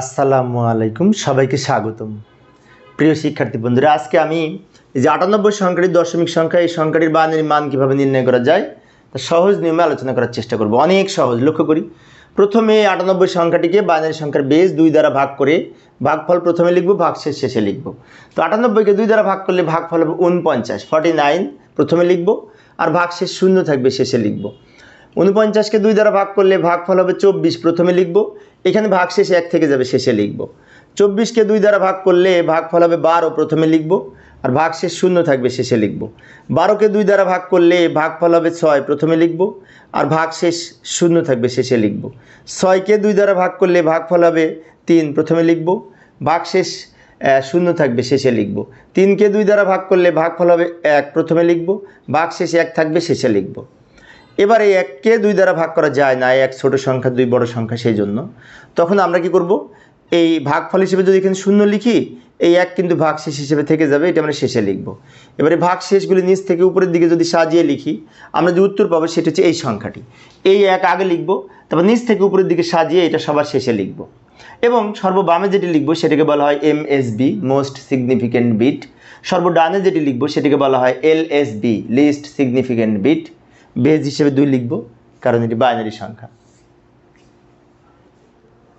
আসসালামু আলাইকুম, সবাইকে স্বাগতম। প্রিয় শিক্ষার্থী বন্ধুরা, আজকে আমি যে আটানব্বই সংখ্যাটির দশমিক সংখ্যা, এই সংখ্যাটির বানের মান কীভাবে নির্ণয় করা যায়, তা সহজ নিয়মে আলোচনা করার চেষ্টা করব। অনেক সহজ, লক্ষ্য করি। প্রথমে আটানব্বই সংখ্যাটিকে বাইনারি সংখ্যার বেস দুই দ্বারা ভাগ করে ভাগফল প্রথমে লিখব ভাগশেষ শেষে লিখব। তো আটানব্বইকে দুই দ্বারা ভাগ করলে ভাগফল হবে উনপঞ্চাশ ফর্টি নাইন প্রথমে লিখব, আর ভাগশেষ শূন্য থাকবে, শেষে লিখব। উনপঞ্চাশকে দুই দ্বারা ভাগ করলে ভাগফল হবে চব্বিশ, প্রথমে লিখব। এখানে ভাগ শেষে এক থেকে যাবে, শেষে লিখব। চব্বিশকে দুই দ্বারা ভাগ করলে ভাগফল হবে বারো, প্রথমে লিখব। আর ভাগ শেষ শূন্য থাকবে, শেষে লিখব। বারোকে দুই দ্বারা ভাগ করলে ভাগফল হবে ছয়, প্রথমে লিখব। আর ভাগ শেষ শূন্য থাকবে, শেষে লিখব। ছয়কে দুই দ্বারা ভাগ করলে ভাগফল হবে তিন, প্রথমে লিখব। ভাগ শেষ শূন্য থাকবে, শেষে লিখব। তিনকে দুই দ্বারা ভাগ করলে ভাগফল হবে এক, প্রথমে লিখব। ভাগ শেষে এক থাকবে, শেষে লিখব। এবার এই এককে দুই দ্বারা ভাগ করা যায় না, এক ছোট সংখ্যা, দুই বড় সংখ্যা, সেই জন্য। তখন আমরা কি করব? এই ভাগফল হিসেবে যদি এখানে শূন্য লিখি, এই এক কিন্তু ভাগ শেষ হিসেবে থেকে যাবে, এটা আমরা শেষে লিখব। এবারে ভাগ শেষগুলি নিচ থেকে উপরের দিকে যদি সাজিয়ে লিখি, আমরা যে উত্তর পাবো সেটা হচ্ছে এই সংখ্যাটি। এই এক আগে লিখব, তারপর নিচ থেকে উপরের দিকে সাজিয়ে এটা সবার শেষে লিখব। এবং সর্ববামে যেটি লিখব সেটাকে বলা হয় M S B, most significant bit. সর্বডানে যেটি লিখব সেটাকে বলা হয় L S B, least significant bit. Base হিসেবে দুই লিখব কারণ এটি বাইনারি সংখ্যা।